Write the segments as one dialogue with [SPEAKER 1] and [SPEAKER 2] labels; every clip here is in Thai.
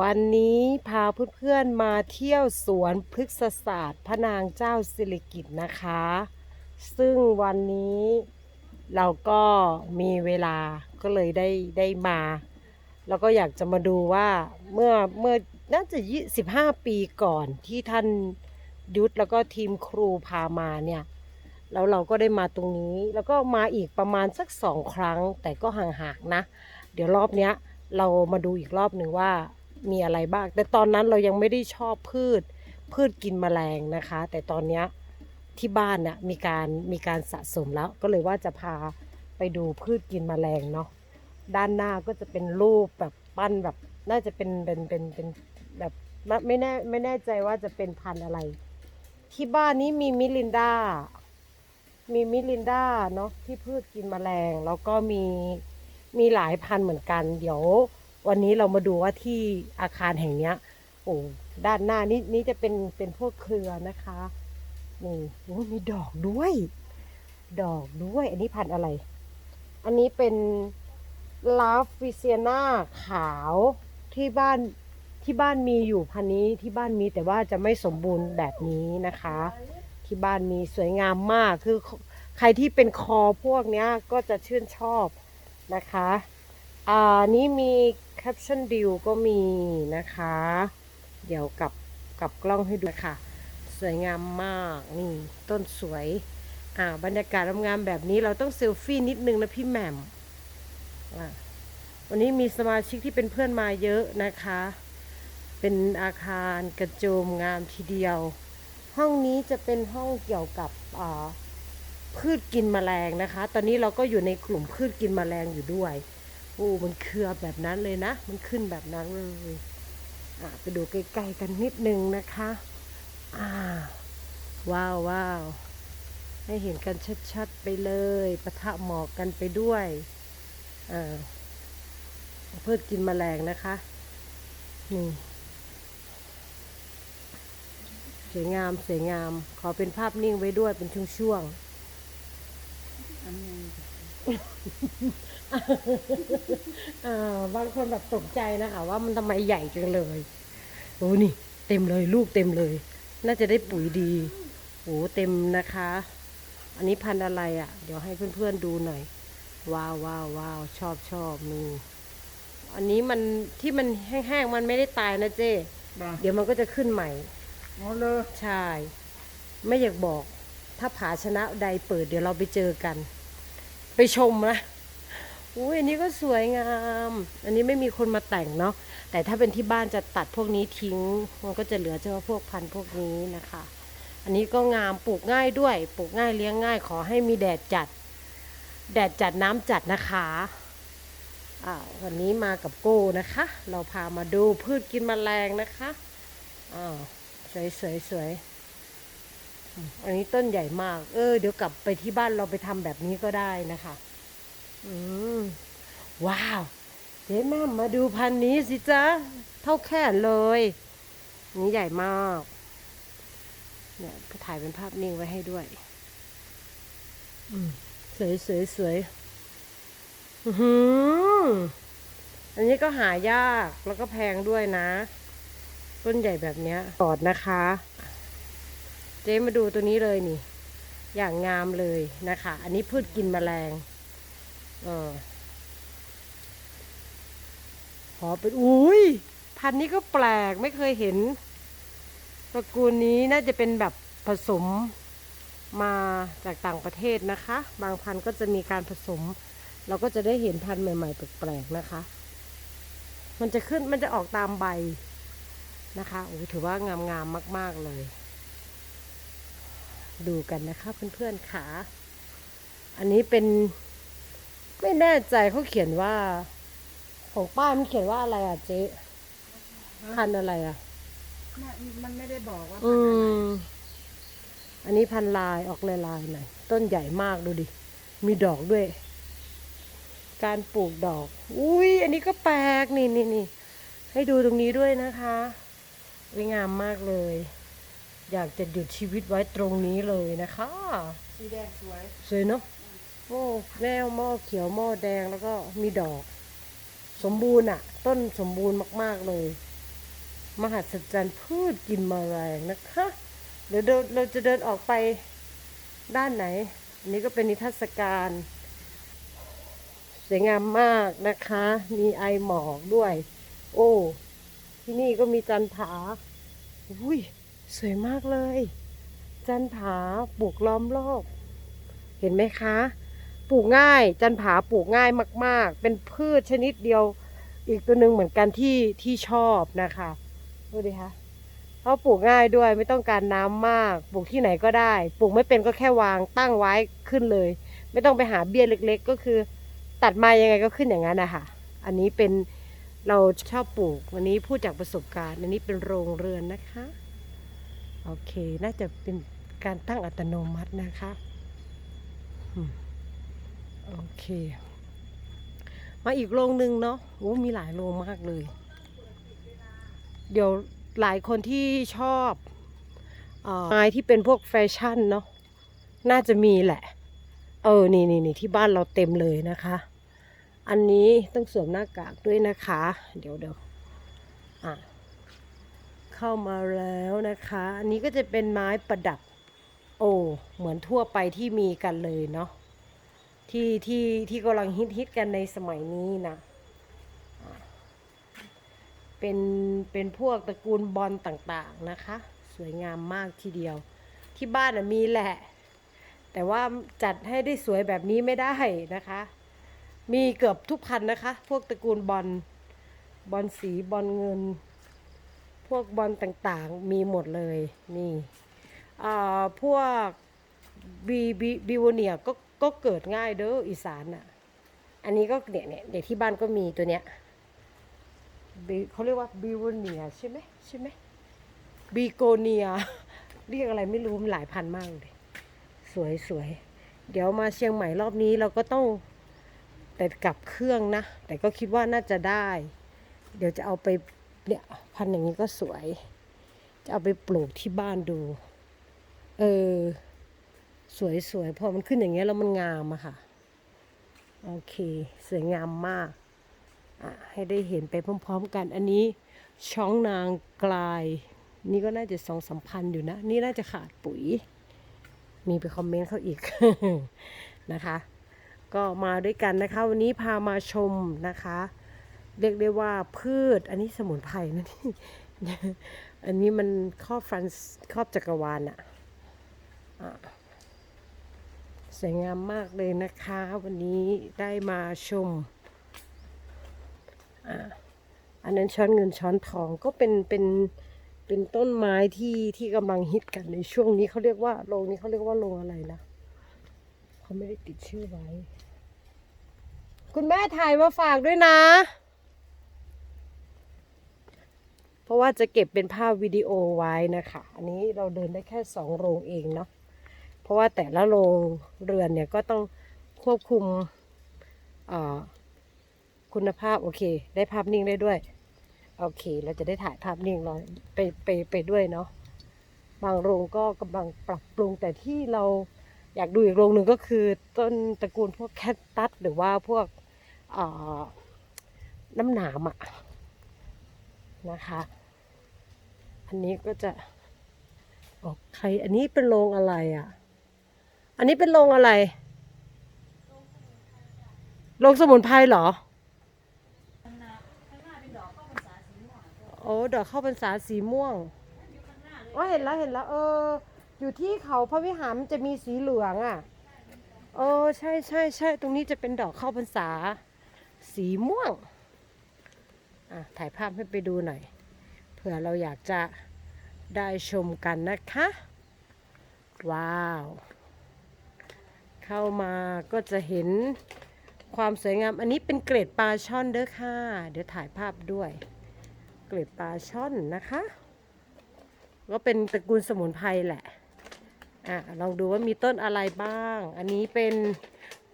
[SPEAKER 1] วันนี้พาเพื่อนๆมาเที่ยวสวนพฤกษศาสตร์พระนางเจ้าสิริกิติ์นะคะ ซึ่งวันนี้เราก็มีเวลาก็เลยได้ได้มา แล้วก็อยากจะมาดูว่าเมื่อเมื่อน่าจะยี่สิบห้าปีก่อนที่ท่านยุทธแล้วก็ทีมครูพามาเนี่ย แล้วเราก็ได้มาตรงนี้ แล้วก็มาอีกประมาณสักสองครั้งแต่ก็ห่างๆนะ เดี๋ยวรอบเนี้ยเรามาดูอีกรอบหนึ่งว่า มีอะไรบ้าง แต่ตอนนั้นเรายังไม่ได้ชอบพืช พืชกินแมลงนะคะ แต่ตอนนี้ที่บ้านน่ะมีการมีการสะสมแล้ว ก็เลยว่าจะพาไปดูพืชกินแมลงเนาะด้านหน้าก็จะเป็นรูปแบบปั้นแบบน่าจะเป็นเป็นเป็นเป็นแบบไม่แน่ไม่แน่ใจว่าจะเป็นพันธุ์อะไร ที่บ้านนี้มีมิลินดา มีมิลินดาเนาะที่พืชกินแมลง แล้วก็มีมีหลายพันธุ์เหมือนกัน เดี๋ยว วันนี้เรามาดูว่าที่อาคารแห่งเนี้ยโอ้ด้านหน้านี้นี่จะเป็นเป็นพวกเครือนะคะนี่โอ้มีดอกด้วย ดอกด้วย อันนี้พันธุ์อะไร อันนี้เป็นลาฟิเซียนาขาวที่บ้านที่บ้านมีอยู่พันนี้ที่บ้านมีแต่ว่าจะไม่สมบูรณ์แบบนี้นะคะ ที่บ้านมีสวยงามมากคือใครที่เป็นคอพวกเนี้ยก็จะชื่นชอบนะคะ อ่านี้มีแคปชั่นดิวก็มีนะคะ เดี๋ยวกับกับกล้องให้ดูค่ะ สวยงามมากนี่ต้นสวยอ่าบรรยากาศงามแบบนี้เราต้องเซลฟี่นิดนึงนะพี่แหม่มวันนี้มีสมาชิกที่เป็นเพื่อนมาเยอะนะคะ เป็นอาคารกระโจมงามทีเดียว ห้องนี้จะเป็นห้องเกี่ยวกับพืชกินแมลงนะคะ ตอนนี้เราก็อยู่ในกลุ่มพืชกินแมลงอยู่ด้วย โอ้มันเครือแบบนั้นเลยนะ มันขึ้นแบบนั้นเลยอะไปดูใกล้ๆกันนิดนึงนะคะอ่าว้าวว้าวให้เห็นกันชัดๆไปเลยปะทะหมอกกันไปด้วยเออพืชกินแมลงนะคะนี่สวยงามสวยงาม ขอเป็นภาพนิ่งไว้ด้วยเป็นช่วงๆ อ่าบางคนแบบตกใจนะคะว่ามันทำไมใหญ่จังเลยโอ้นี่ เต็มเลยลูกเต็มเลย น่าจะได้ปุ๋ยดีโอ้เต็มนะคะ อันนี้พันธุ์อะไรอะ่ะ เดี๋ยวให้เพื่อนๆดูหน่อย ว้าวว้าวว้าวชอบชอบนี่อันนี้มันที่มันแห้งๆมันไม่ได้ตายนะเจ้
[SPEAKER 2] บ้า
[SPEAKER 1] เดี๋ยวมันก็จะขึ้นใหม่
[SPEAKER 2] อ๋อเลย
[SPEAKER 1] ใช่ ไม่อยากบอก ถ้าผาชนะใดเปิดเดี๋ยวเราไปเจอกัน ไปชมนะ อุ้ยอันนี้ก็สวยงาม อันนี้ไม่มีคนมาแต่งเนาะ แต่ถ้าเป็นที่บ้านจะตัดพวกนี้ทิ้ง มันก็จะเหลือเฉพาะพวกพันธุ์พวกนี้นะคะ อันนี้ก็งามปลูกง่ายด้วย ปลูกง่ายเลี้ยงง่าย ขอให้มีแดดจัด แดดจัดน้ำจัดนะคะอ่าวันนี้มากับโก้นะคะ เราพามาดูพืชกินแมลงนะคะอ่าสวยสวยสวยอันนี้ต้นใหญ่มาก เออ เดี๋ยวกลับไปที่บ้านเราไปทำแบบนี้ก็ได้นะคะ ว้าว เจ๊แม่มาดูพันนี้สิจ๊ะ เท่าแค่เลย นี่ใหญ่มาก เนี่ยก็ถ่ายเป็นภาพนิ่งไว้ให้ด้วยอืมสวยสวยสวยอือหืออันนี้ก็หายากแล้วก็แพงด้วยนะ ต้นใหญ่แบบเนี้ยกอดนะคะ เจ๊มาดูตัวนี้เลยนี่ อย่างงามเลยนะคะ อันนี้พืชกินแมลง ออขอเป็นอุ้ยพันธุ์นี้ก็แปลกไม่เคยเห็นตระกูลนี้น่าจะเป็นแบบผสมมาจากต่างประเทศนะคะ บางพันธุ์ก็จะมีการผสม เราก็จะได้เห็นพันธุ์ใหม่ ๆ แปลกๆนะคะ มันจะขึ้นมันจะออกตามใบนะคะโอ้ถือว่างามงามมาก ๆเลย ดูกันนะคะเพื่อนๆค่ะ อันนี้เป็น ไม่แน่ใจเขาเขียนว่า ของป้ามันเขียนว่าอะไรอะเจ๊พันธุ์อะไรอะ
[SPEAKER 2] ไม่มันไม่ได้บอกว่า
[SPEAKER 1] อืม อันนี้พันธุ์ลายออกลายลายๆหน่อยต้นใหญ่มากดูดิ มีดอกด้วย การปลูกดอก อุ้ยอันนี้ก็แปลกนี่นี่นี่ให้ดูตรงนี้ด้วยนะคะสวยงามมากเลย อยากจะหยุดชีวิตไว้ตรงนี้เลยนะคะ
[SPEAKER 2] สีแดงสวย
[SPEAKER 1] สวยเนาะ โอ้แม่หม้อเขียวหม้อแดงแล้วก็มีดอก สมบูรณ์อะต้นสมบูรณ์มาก ๆเลย มหัศจรรย์พืชกินมาแมลงนะคะเดี๋ยวเราจะเดินออกไปด้านไหนอันนี้ก็เป็นนิทรรศการสวยงามมากนะคะ มีไอหมอกด้วย โอ้ ที่นี่ก็มีจันผา อุ้ย สวยมากเลย จันผาปลูกล้อมรอบ เห็นไหมคะ ลูกง่าย จันผาปลูกง่ายมาก ๆ เป็นพืชชนิดเดียวอีกตัวหนึ่งเหมือนกันที่ที่ชอบนะคะดูดิคะเขาปลูกง่ายด้วยไม่ต้องการน้ำมาก ปลูกที่ไหนก็ได้ ปลูกไม่เป็นก็แค่วางตั้งไว้ขึ้นเลย ไม่ต้องไปหาเบี้ยเล็ก ๆ ก็คือ ตัดมายังไงก็ขึ้นอย่างนั้นนะคะอันนี้เป็นเราชอบปลูกวันนี้พูดจากประสบการณ์ อันนี้เป็นโรงเรือนนะคะ โอเค น่าจะเป็นการตั้งอัตโนมัตินะคะอืม โอเค มาอีกโรงหนึ่งเนาะโอ้มีหลายโรงมากเลย เดี๋ยวหลายคนที่ชอบอไม้ที่เป็นพวกแฟชั่นเนาะน่าจะมีแหละ เออ นี่นี่นี่ที่บ้านเราเต็มเลยนะคะ อันนี้ต้องสวมหน้ากากด้วยนะคะ เดี๋ยวเดี๋ยวอะเข้ามาแล้วนะคะ อันนี้ก็จะเป็นไม้ประดับ โอ้ เหมือนทั่วไปที่มีกันเลยเนาะ ที่ที่ที่กำลังฮิตฮิตกันในสมัยนี้นะเป็นเป็นพวกตระกูลบอลต่างๆนะคะ สวยงามมากทีเดียว ที่บ้านมีแหละ แต่ว่าจัดให้ได้สวยแบบนี้ไม่ได้นะคะ มีเกือบทุกพันนะคะ พวกตระกูลบอลบอลสีบอลเงิน พวกบอลต่างๆมีหมดเลยนี่อ่าพวกบีบีบีวเนียก็ ก็เกิดง่ายเด้ออีสานอะ อันนี้ก็เนี่ยเนี่ยเด็กที่บ้านก็มีตัวเนี้ยบีเขาเรียกว่าบีวเนียใช่ไหมใช่ไหมบีโกเนียเรียกอะไรไม่รู้มันหลายพันมากเลย สวยสวยเดี๋ยวมาเชียงใหม่รอบนี้เราก็ต้องแต่กลับเครื่องนะ แต่ก็คิดว่าน่าจะได้ เดี๋ยวจะเอาไปเนี่ยพันธุ์อย่างนี้ก็สวย จะเอาไปปลูกที่บ้านดู เออ สวยสวยพอมันขึ้นอย่างเงี้ยแล้วมันงามอะค่ะ โอเค สวยงามมาก อะ ให้ได้เห็นไปพร้อมๆกัน อันนี้ช้องนางกลาย นี่ก็น่าจะสองสามพันอยู่นะ นี่น่าจะขาดปุ๋ย มีไปคอมเมนต์เขาอีกนะคะ ก็มาด้วยกันนะคะ วันนี้พามาชมนะคะ เรียกได้ว่าพืช อันนี้สมุนไพรนะนี่อันนี้มันครอบฟรันครอบจักรวาลอะอะ สวยงามมากเลยนะคะ วันนี้ได้มาชมอะอันนั้นช้อนเงินช้อนทองก็เป็นเป็นเป็นต้นไม้ที่ที่กำลังฮิตกันในช่วงนี้เขาเรียกว่าโรงนี้เขาเรียกว่าโรงอะไรนะเขาไม่ได้ติดชื่อไว้ คุณแม่ถ่ายมาฝากด้วยนะ เพราะว่าจะเก็บเป็นภาพวิดีโอไว้นะคะ อันนี้เราเดินได้แค่สองโรงเองเนาะ เพราะว่าแต่ละโรงเรือนเนี่ยก็ต้องควบคุมคุณภาพโอเค ได้ภาพนิ่งได้ด้วย โอเค เราจะได้ถ่ายภาพนิ่งเราไปไปไปด้วยเนาะบางโรงก็กำลังปรับปรุงแต่ที่เราอยากดูอีกโรงหนึ่งก็คือต้นตระกูลพวกแคคตัสหรือว่าพวกน้ำหนามอะนะคะ อันนี้ก็จะออกใครอันนี้เป็นโรงอะไรอะ อันนี้เป็นโรงอะไร โรงสมุนไพรเหรอ โอ้ดอกข้าวพรรษาสีม่วงอ๋อเห็นแล้วเห็นแล้ว เออ อยู่ที่เขาพระวิหารมันจะมีสีเหลืองอะ เออ ใช่ใช่ใช่ ตรงนี้จะเป็นดอกข้าวพรรษา สีม่วง อะ ถ่ายภาพให้ไปดูหน่อย เผื่อเราอยากจะได้ชมกันนะคะ ว้าว เข้ามาก็จะเห็นความสวยงาม อันนี้เป็นเกรดปลาช่อนเด้อค่ะ เดี๋ยวถ่ายภาพด้วย เกล็ดปลาช่อนนะคะ ก็เป็นตระกูลสมุนไพรแหละ อะลองดูว่ามีต้นอะไรบ้าง อันนี้เป็น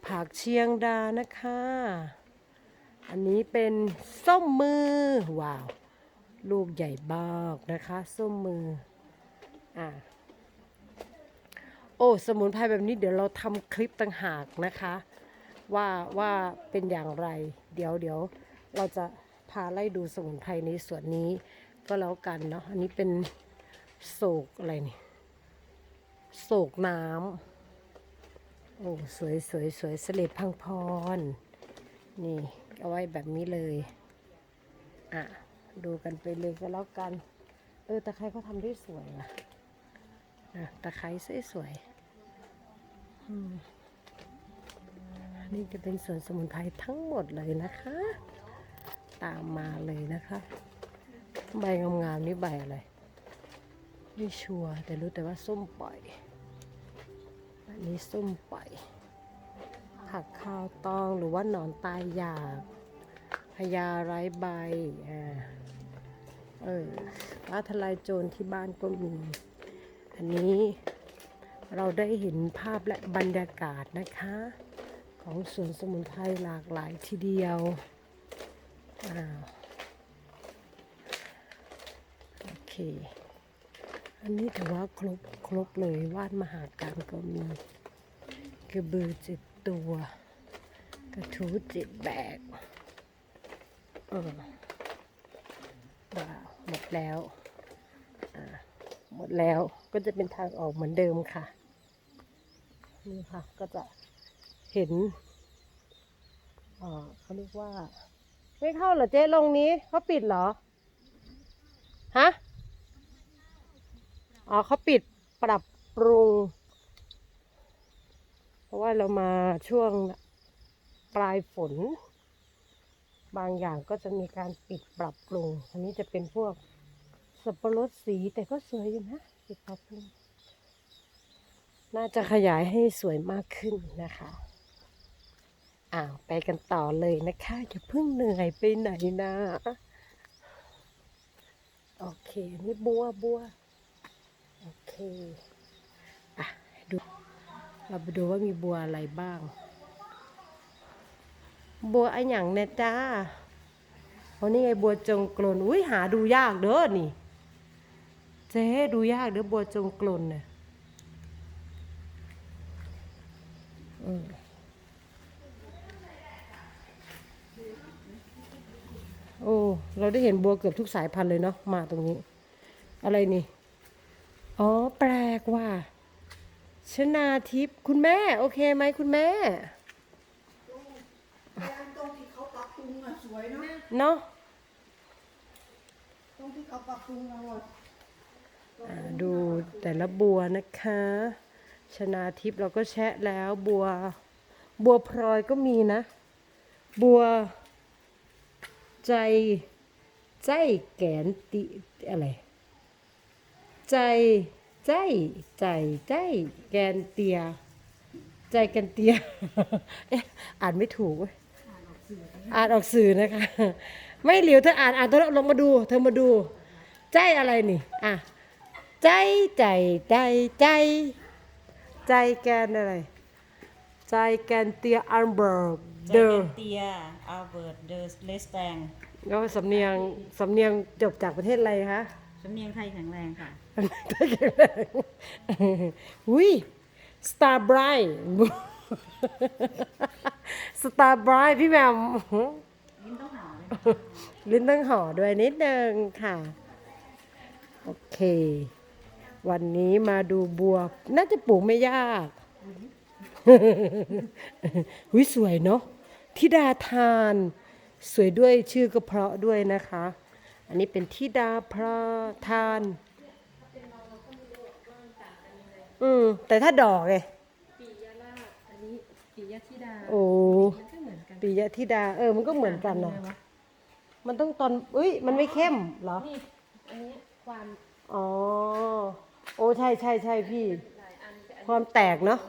[SPEAKER 1] ผักเชียงดานะคะ อันนี้เป็นส้มมือ ว้าว ลูกใหญ่มากนะคะ ส้มมือ อะ โอ้สมุนไพรแบบนี้เดี๋ยวเราทำคลิปต่างหากนะคะ ว่าว่าเป็นอย่างไร เดี๋ยวเดี๋ยวเราจะพาไล่ดูสมุนไพรในส่วนนี้ก็แล้วกันเนาะอันนี้เป็นโศกอะไรนี่โศกน้ำโอ้สวยสวยสวยเสลดพังพร นี่เอาไว้แบบนี้เลย อะ ดูกันไปเลยก็แล้วกัน เออตะไคร้เขาทำได้สวยนะอะตะไคร้สวยๆ นี่จะเป็นสวนสมุนไพรทั้งหมดเลยนะคะ ตามมาเลยนะคะ ใบงามๆนี่ใบอะไร ไม่ชัวร์แต่รู้แต่ว่าส้มปล่อย อันนี้ส้มปล่อย ผักข้าวตองหรือว่าหนอนตายอยากพญาไร้ใบ อ่า เออฟ้าทลายโจรที่บ้านก็มี อันนี้ เราได้เห็นภาพและบรรยากาศนะคะ ของสวนสมุนไพรหลากหลายทีเดียวอ้าวโอเค อันนี้ถือว่าครบครบเลยวาดมหาการก็มีกระบือเจ็ดตัว กระทูเจ็ดแบกเออว้าวหมดแล้วอ่าหมดแล้วก็จะเป็นทางออกเหมือนเดิมค่ะ นี่ค่ะ ก็จะเห็นเขาเรียกว่า ไม่เข้าเหรอเจ๊ลงนี้เขาปิดเหรอ ฮะ อ๋อเขาปิดปรับปรุง เพราะว่าเรามาช่วงปลายฝน บางอย่างก็จะมีการปิดปรับปรุง อันนี้จะเป็นพวกสับปะรดสีแต่ก็สวยอยู่นะปิดปรับปรุง น่าจะขยายให้สวยมากขึ้นนะคะอ้าวไปกันต่อเลยนะคะอย่าเพิ่งเหนื่อยไปไหนนะโอเคนี่บัวบัวโอเคอะดูเราไปดูว่ามีบัวอะไรบ้าง บัวอันหยังเนี่ยจ้าเพราะนี่ไงบัวจงกลนอุ้ยหาดูยากเด้อนี่ เจ๊ดูยากเด้อบัวจงกลนเนี่ยอืม โอ้ เราได้เห็นบัวเกือบทุกสายพันธุ์เลยเนาะ มาตรงนี้ อะไรนี่ อ๋อ แปลกว่ะชนาทิพย์คุณแม่ โอเคไหมคุณแม่
[SPEAKER 2] ตรงที่เขาปรับปรุงอะสวยเนาะ
[SPEAKER 1] เนาะ
[SPEAKER 2] ตรงที่เขาปรับปรุงอะว่า
[SPEAKER 1] อ่าดูแต่ละบัวนะคะ ชนาทิพย์เราก็แชะแล้วบัว บัวพลอยก็มีนะ บัว ใจ ใจแกนติอะไร ใจใจใจใจแกนเตีย ใจแกนเตียเอ๊ะอ่านไม่ถูกเว้ยอ่านออกสื่อนะคะ ไม่เหลียวเธออ่านอ่านเธอลองมาดู เธอมาดู ใจอะไรนี่ อะ ใจใจใจใจ ใจแกนอะไร ใจแกนเตียอันเบิร์ก
[SPEAKER 3] ใจ
[SPEAKER 1] เดอ
[SPEAKER 3] แก
[SPEAKER 1] ร์
[SPEAKER 3] นเตียอัลเบิร์ตเดอร์เลสแตง
[SPEAKER 1] แล้วสำเนียงสำเนียงจบจากประเทศอะไรคะ
[SPEAKER 3] สำเนียงไทยแข็งแรงค่ะ
[SPEAKER 1] ถ้าแข็งแรงอุ้ยสตาร์ไบรท์สตาร์ไบรท์พี่แหมม
[SPEAKER 3] ยิ้มต้องหาเลย
[SPEAKER 1] ลิ้นต้องห่อด้วยนิดนึงค่ะ โอเค วันนี้มาดูบัว น่าจะปลูกไม่ยากหุยสวยเนาะทิดาทาน สวยด้วยชื่อก็เพราะด้วยนะคะ อันนี้เป็นทิดาพระทาน อืมแต่ถ้าดอกไง
[SPEAKER 4] ปิยธิดา
[SPEAKER 1] โอ้
[SPEAKER 4] ก็เหมือนกัน
[SPEAKER 1] ปิยธิดา เออ มันก็เหมือนกันนะมันต้องตอนอุ้ย มันไม่เข้มเหรอ
[SPEAKER 4] นี่ อันนี้ความ
[SPEAKER 1] อ๋อ โอ้ใช่ใช่ใช่พี่
[SPEAKER 4] หลายอันแต่อัน
[SPEAKER 1] ความแตกเนาะ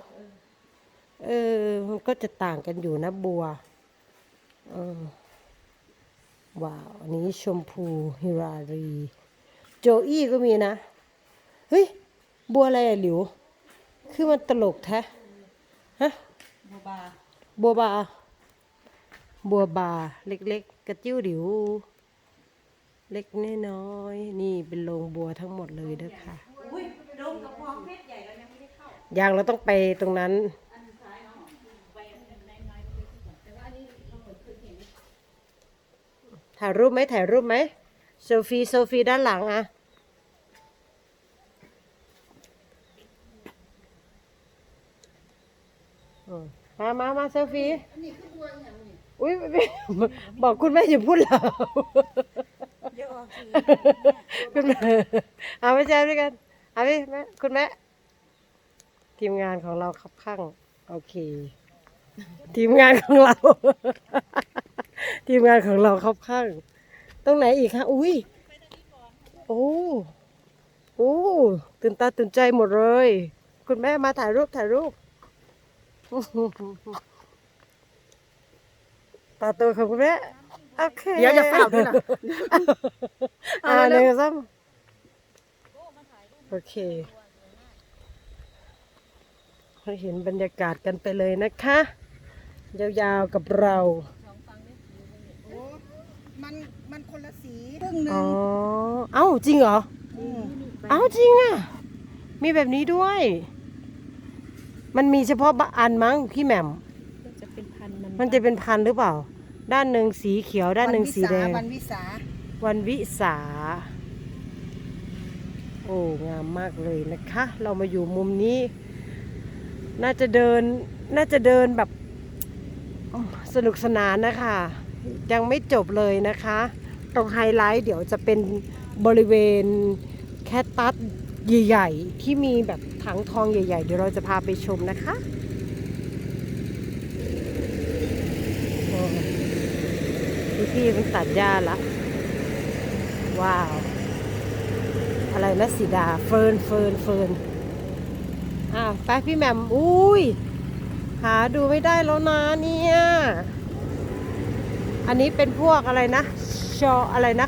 [SPEAKER 1] เออ มันก็จะต่างกันอยู่นะบัวเออว้าวอันนี้ชมพูฮิรารี โจอี้ก็มีนะ เฮ้ย บัวอะไรอะหลิว คือมันตลกแท้ฮะ
[SPEAKER 3] โมบา
[SPEAKER 1] บัวบา บัวบา เล็กๆ กระจิ้วดิว เล็กน้อยๆนี่เป็นโรงบัวทั้งหมดเลยเด้อค่ะ
[SPEAKER 3] ไม่ได้เข้า
[SPEAKER 1] ยังเราต้องไปตรงนั้น ถ่ายรูปไหมถ่ายรูปไหมโซฟีโซฟีด้านหลังอะอืมมามามาเซลฟี่อุ้ยไม่บอกคุณแม่อย่าพูดเรา
[SPEAKER 3] เดี๋ยวออกสื่อ
[SPEAKER 1] คุณแม่เอาไปแชร์ด้วยกัน เอาพี่แม่คุณแม่ ทีมงานของเราครับข้างโอเค ทีมงานของเรา ทีมงานของเราครับข้างตรงไหนอีกคะอุ้ยโอ้โอ้ตื่นตาตื่นใจหมดเลย คุณแม่มาถ่ายรูปถ่ายรูปตาโตของคุณแม่โอเค
[SPEAKER 2] เดี๋ยวจะเฝ้าด้วยนะ
[SPEAKER 1] อ่าหนึ่งสองโอเค ให้เห็นบรรยากาศกันไปเลยนะคะ ยาวๆกับเรา
[SPEAKER 2] โอ้มันมันคนละสีครึ่งหนึ
[SPEAKER 1] อ๋อเอ้าจริงเหรอ
[SPEAKER 2] ม
[SPEAKER 1] เอ้าจริงอะ มีแบบนี้ด้วย มันมีเฉพาะบางอันมั้งพี่แหม่ม
[SPEAKER 4] จะเป็นพัน
[SPEAKER 1] มันจะเป็นพันหรือเปล่า ด้านหนึ่งสีเขียวด้านหนึ่งสีแดง
[SPEAKER 2] วันวิสา
[SPEAKER 1] วันวิสา โอ้ งามมากเลยนะคะ เรามาอยู่มุมนี้ น่าจะเดินน่าจะเดินแบบสนุกสนานนะคะ ยังไม่จบเลยนะคะ ตรงไฮไลท์เดี๋ยวจะเป็นบริเวณแคตตัสใหญ่ๆ ที่มีแบบถังทองใหญ่ๆ เดี๋ยวเราจะพาไปชมนะคะพี่ๆมันตัดหญ้าละ ว้าว อะไรนะสีดาเฟิร์นเฟิร์นเฟิร์น อะไปพี่แหม่มอุ้ย หาดูไม่ได้แล้วนะเนี่ย อันนี้เป็นพวกอะไรนะ ชออะไรนะ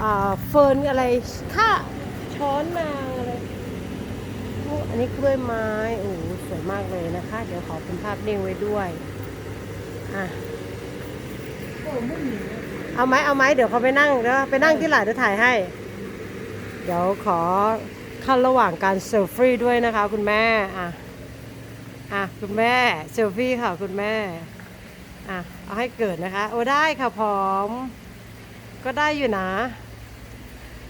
[SPEAKER 1] อ่าเฟิร์นอะไรข้าช้อนนางอะไรพวกอันนี้กล้วยไม้โอ้สวยมากเลยนะคะ เดี๋ยวขอเป็นภาพนิ่งไว้ด้วยอะเอาไหมเอาไหมเดี๋ยวเขาไปนั่งเดี๋ยวไปนั่งที่หลังเดี๋ยวถ่ายให้ เดี๋ยวขอ ขั้นระหว่างการเซลฟี่ด้วยนะคะคุณแม่ อะ อะคุณแม่เซลฟี่ค่ะคุณแม่ อะเอาให้เกิดนะคะ โอ้ได้ค่ะพร้อม ก็ได้อยู่นะ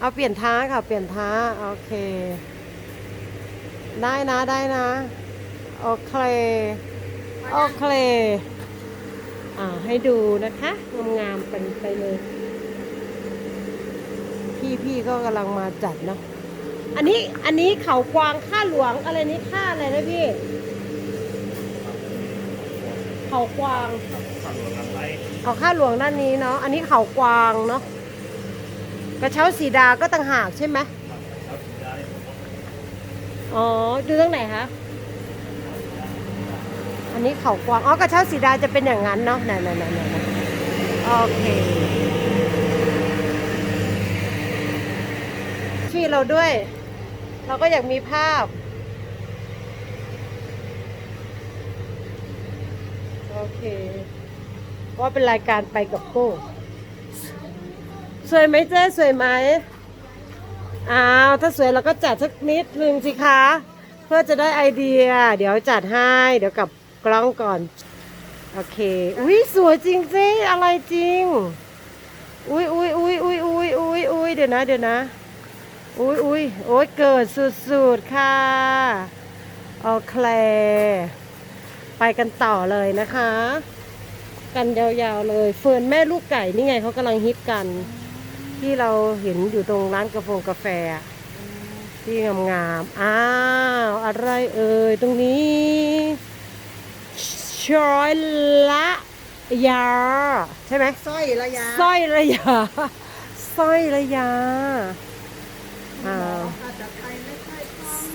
[SPEAKER 1] เอาเปลี่ยนท้าค่ะเปลี่ยนท้าโอเค ได้นะได้นะ โอเค โอเค อ่าให้ดูนะคะงามๆเป็นไปเลย พี่พี่ก็กำลังมาจัดเนาะ อันนี้อันนี้เขากวางข้าหลวงอะไรนี่ข้าอะไรนะพี่ เขากวางเขาข้าหลวงด้านนี้เนาะ อันนี้เขากวางเนาะ กระเช้าสีดาก็ต่างหากใช่ไหมอ๋อ ดูตรงไหนคะ อันนี้เขากวาง อ๋อกระเช้าสีดาจะเป็นอย่างนั้นเนาะไหนไหนไหนไหนไหนโอเค ช่วยเราด้วย เราก็อยากมีภาพ โอเคว่าเป็นรายการไปกับโก้สวยไหมเจ๊สวยไหมอ้าวถ้าสวยเราก็จัดสักนิดนึงสิคะ เพื่อจะได้ไอเดีย เดี๋ยวจัดให้ เดี๋ยวกับกล้องก่อน โอเค อุ้ยสวยจริงสิอะไรจริง อุ้ยอุ้ยอุ้ยอุ้ยอุ้ยอุ้ยอุ้ยเดี๋ยวนะเดี๋ยวนะ อุ้ยอุ้ยโอ้ยเกิดสุดๆค่ะโอเคไปกันต่อเลยนะคะ กันยาวๆเลยเฟิร์นแม่ลูกไก่นี่ไงเขากำลังฮิตกัน ที่เราเห็นอยู่ตรงร้านกาแฟกาแฟอะที่งามๆอ้าวอะไรเอ่ยตรงนี้ชอยละยา ใช่ไหม
[SPEAKER 2] สร้อยระยะ
[SPEAKER 1] สร้อยระยาสร้อยระยา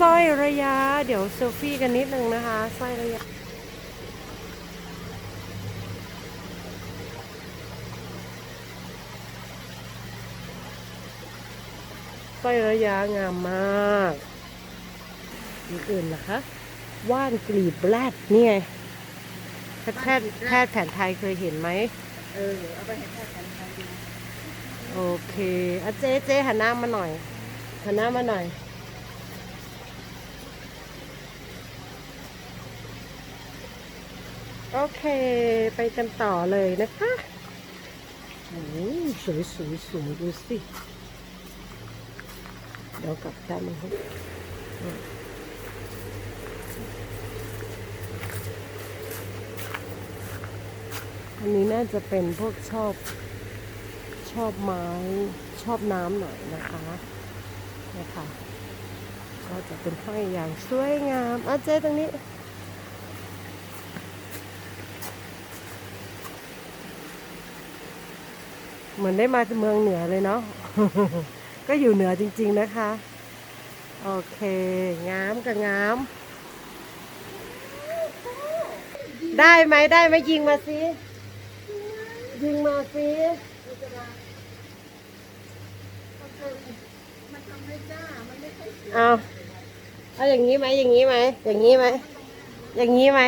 [SPEAKER 1] สร้อยระยะ เดี๋ยวเซลฟี่กันนิดนึงนะคะสร้อยระยะสร้อยระยะงามมากมีอื่นนะคะ ว่านกลีบแรดนี่ไงแพทย์แพทย์แพทย์แผนไทยเคยเห็นไหม
[SPEAKER 2] เออเอาไปให้แพทย์แผนไทยดู
[SPEAKER 1] โอเคอะเจ๊เจ๊หันหน้ามาหน่อย หันหน้ามาหน่อย โอเค ไปกันต่อเลยนะคะโอ้ยสวยสวยสวยดูสิเดี๋ยวกลับด้านนี้อันนี้น่าจะเป็นพวกชอบชอบไม้ชอบน้ำหน่อยนะคะ นะคะก็จะเป็นห้อยอย่างสวยงามอาเจ๊ตรงนี้เหมือนได้มาเมืองเหนือเลยเนาะ ก็อยู่เหนือจริง ๆนะคะ โอเค งามกับงาม ได้ไหมได้ไหมยิงมาสิ ยิงมาสิ
[SPEAKER 2] มันทำให้จ้า มันไม่ค่อย
[SPEAKER 1] เอาเอาอย่างนี้ไหมอย่างนี้ไหมอย่างนี้ไหมอย่างนี้ไหม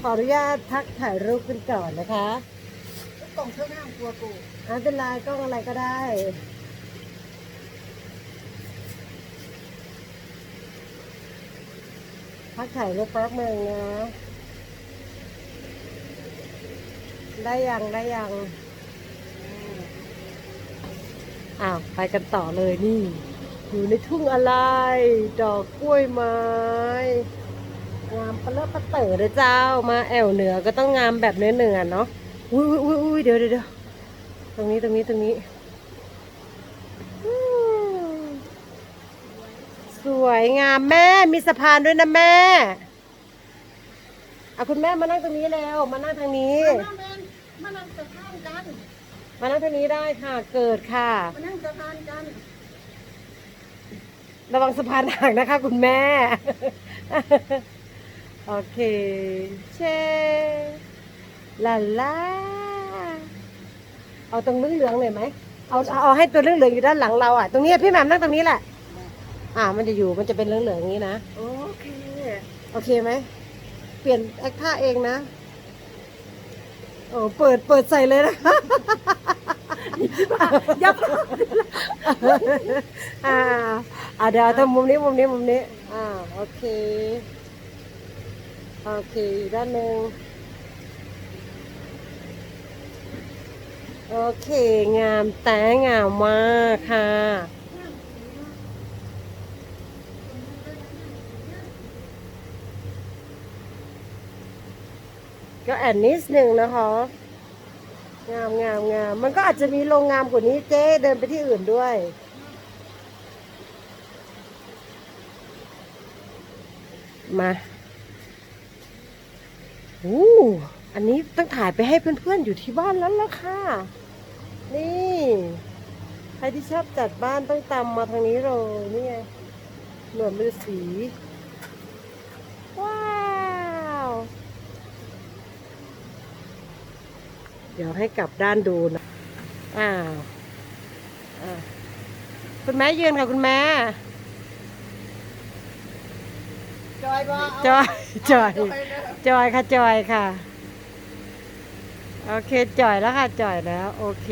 [SPEAKER 1] ขออนุญาตทักถ่ายรูปกันก่อนนะคะ
[SPEAKER 2] กล่องเท่าหน้ากลัวกู
[SPEAKER 1] อาเป็นไรกล้องอะไรก็ได้พักถ่ายรูปแป๊บหนึ่งนะ ได้ยังได้ยังอ้าวไปกันต่อเลยนี่ อยู่ในทุ่งอะไร ดอกกล้วยไม้งามปะเลอะปะเต๋อเลยเจ้ามาแอวเหนือก็ต้องงามแบบเนื้อเนือๆเนาะอุ้ยอุ้ยอุ้ยอุ้ยเดี๋ยวเดี๋ยวเดี๋ยวตรงนี้ตรงนี้ตรงนี้อืมสวยงามแม่มีสะพานด้วยนะแม่เอาคุณแม่มานั่งตรงนี้แล้วมานั่งทางนี้
[SPEAKER 2] มานั่งเดินมานั่งสะพานกัน
[SPEAKER 1] มานั่งทางนี้ได้ค่ะ เกิดค่ะ
[SPEAKER 2] มานั่งสะพานกัน
[SPEAKER 1] ระวังสะพานหักนะคะ คุณแม่ โอเค เชลาลา เอาตรงเหลืองๆหน่อยไหม เอาเอาให้ตัวเหลืองๆอยู่ด้านหลังเราอะ ตรงนี้พี่แหม่มนั่งตรงนี้แหละ อ่า มันจะอยู่ มันจะเป็นเหลืองๆอย่างนี้นะ
[SPEAKER 2] โอเค
[SPEAKER 1] โอเคไหม เปลี่ยนแอคท่าเองนะ โอ้เปิด เปิดใส่เลยนะ ยับอ่าอ่าเดี๋ยวทำมุมนี้มุมนี้มุมนี้ อ่าโอเคโอเคด้านหนึ่งโอเค งามแต่งามมากค่ะก็แอนนิดหนึ่งนะคะ งามงามงามมันก็อาจจะมีโรงงามกว่านี้เจ๊เดินไปที่อื่นด้วย มาอู้อันนี้ต้องถ่ายไปให้เพื่อนๆอยู่ที่บ้านแล้วล่ะค่ะ นี่ ใครที่ชอบจัดบ้านต้องตามมาทางนี้เลยนี่ไงหนวดมือสีว้าว เดี๋ยวให้กลับด้านดูนะอ้าวอ่าคุณแม่ยืนค่ะคุณแม่
[SPEAKER 2] จอยบ่
[SPEAKER 1] จอยจอยจอยค่ะจอยค่ะ โอเคจอยแล้วค่ะจอยแล้ว โอเค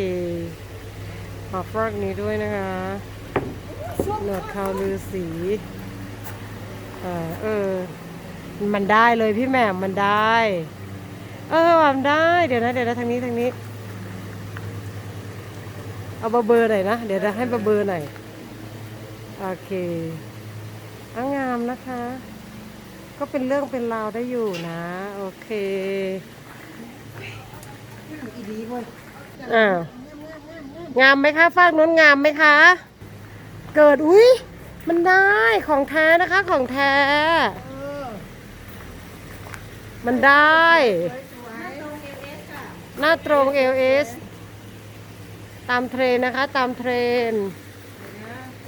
[SPEAKER 1] ขอฟรอกนี้ด้วยนะคะหนวดเขาลือสีเออเออ มันได้เลยพี่แหม่มมันได้ เออมันได้ เดี๋ยวนะ เดี๋ยวนะทางนี้ทางนี้ เอาเบอร์เบอร์หน่อยนะ เดี๋ยวจะให้เบอร์เบอร์หน่อย โอเคอางามนะคะ ก็เป็นเรื่องเป็นราวได้อยู่นะ โอเค
[SPEAKER 2] อีดีเว้ย
[SPEAKER 1] อ่างามไหมคะฟากนู้นงามไหมคะ เกิดอุ้ยมันได้ของแท้นะคะของแท้ มันได้ หน้าตรง LS ตามเทรนนะคะ ตามเทรน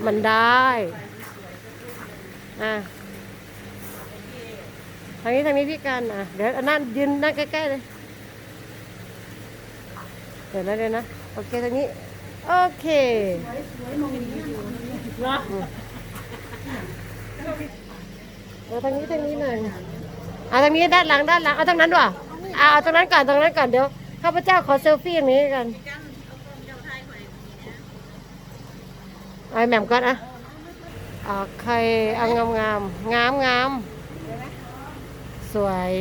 [SPEAKER 1] มันได้อะทางนี้ทางนี้พี่กันอะเดี๋ยวนนั่นยืนนั่งใกล้ๆเลยเดี๋ยวนะเดี๋ยวนะโอเคทางนี้โอเคเอาทางนี้ทางนี้หน่อยเอาทางนี้ด้านหลังด้านหลังเอาทางนั้นด้วยเอาเอาตรงนั้นก่อนตรงนั้นก่อนเดี๋ยว ข้าพเจ้าขอเซลฟี่อย่างนี้กันเอาไอ้แหม่มก่อนอะโอเคเอางามงามงามงามสวย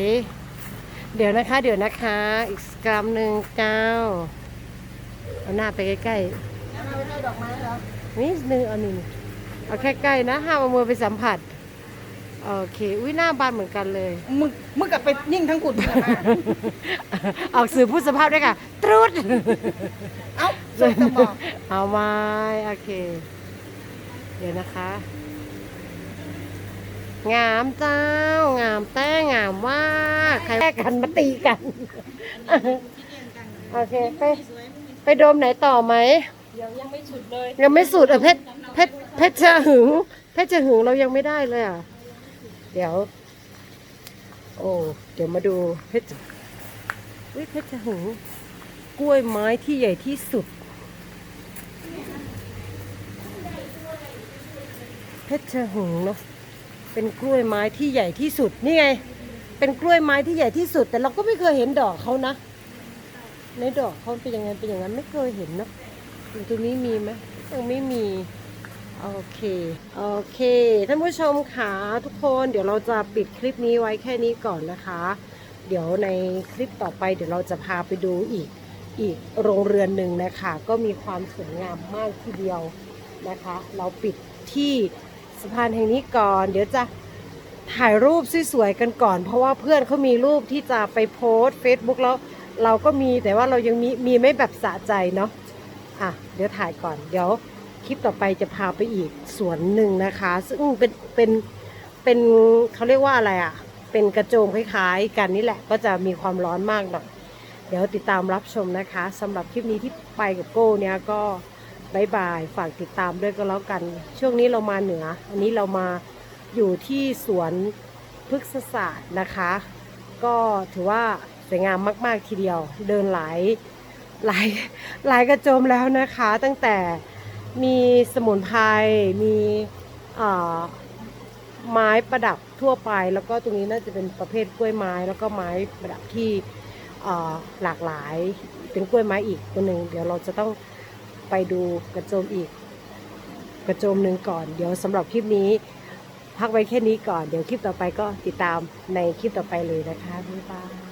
[SPEAKER 1] เดี๋ยวนะคะ เดี๋ยวนะคะ อีกกรัมหนึ่งเจ้า เอาหน้าไปใกล้
[SPEAKER 2] แล้วเราไปให้ดอกไม้เหรอ
[SPEAKER 1] ๆนิดนึงเอานี่เอาแค่ใกล้นะห้ามเอามือไปสัมผัส โอเค อุ้ยหน้าบานเหมือนกันเลย
[SPEAKER 2] มึงมึงกลับไปยิ่งทั้งกุดมึงอะมา
[SPEAKER 1] ออกสื่อพูดสภาพด้วยค่ะ ตรุด
[SPEAKER 2] เอ้าส่งสมอง
[SPEAKER 1] เอาไม้โอเค เดี๋ยวนะคะ งามเจ้า งามแต่งามว่าใครแลกกันมาตีกัน โอเค ไป ไปโดมไหนต่อไหม
[SPEAKER 4] เดี๋ยวยังไม่สุดเลย
[SPEAKER 1] ยังไม่สุดเออเพชรเพชรเพชรจะหึง เพชรจะหึงเรายังไม่ได้เลยอะ เดี๋ยว โอ้เดี๋ยวมาดูเพชรอุ้ยเพชรหึงกล้วยไม้ที่ใหญ่ที่สุด เพชรหงเนาะเป็นกล้วยไม้ที่ใหญ่ที่สุดนี่ไง เป็นกล้วยไม้ที่ใหญ่ที่สุด แต่เราก็ไม่เคยเห็นดอกเขานะ ในดอกเขาเป็นยังไงเป็นอย่างนั้นไม่เคยเห็นเนาะตรงนี้มีไหมยังไม่มี โอเค โอเค ท่านผู้ชมค่ะทุกคนเดี๋ยวเราจะปิดคลิปนี้ไว้แค่นี้ก่อนนะคะ เดี๋ยวในคลิปต่อไปเดี๋ยวเราจะพาไปดูอีกอีกโรงเรือนหนึ่งนะคะ ก็มีความสวยงามมากทีเดียวนะคะ เราปิดที่สะพานแห่งนี้ก่อน เดี๋ยวจะถ่ายรูปสวยๆกันก่อน เพราะว่าเพื่อนเขามีรูปที่จะไปโพสต์ Facebook แล้วเราก็มีแต่ว่าเรายังมีมีไม่แบบสะใจเนาะอะเดี๋ยวถ่ายก่อนเดี๋ยว คลิปต่อไปจะพาไปอีกสวนหนึ่งนะคะ ซึ่งเป็นเป็นเป็นเขาเรียกว่าอะไรอะ เป็นกระโจมคล้ายๆ กันนี่แหละก็จะมีความร้อนมากหน่อยเดี๋ยวติดตามรับชมนะคะสำหรับคลิปนี้ที่ไปกับโก้เนี่ยก็บายบายฝากติดตามด้วยก็แล้วกัน ช่วงนี้เรามาเหนือ อันนี้เรามาอยู่ที่สวนพฤกษศาสตร์นะคะ ก็ถือว่าสวยงามมาก ๆ ทีเดียว เดินหลายหลายหลายกระโจมแล้วนะคะ ตั้งแต่ มีสมุนไพรมีไม้ประดับทั่วไป แล้วก็ตรงนี้น่าจะเป็นประเภทกล้วยไม้ แล้วก็ไม้ประดับที่หลากหลายเป็นกล้วยไม้อีกตัวหนึ่งเดี๋ยวเราจะต้องไปดูกระโจมอีก กระโจมหนึ่งก่อน เดี๋ยวสำหรับคลิปนี้ พักไว้แค่นี้ก่อน เดี๋ยวคลิปต่อไปก็ติดตามในคลิปต่อไปเลยนะคะบ๊ายบาย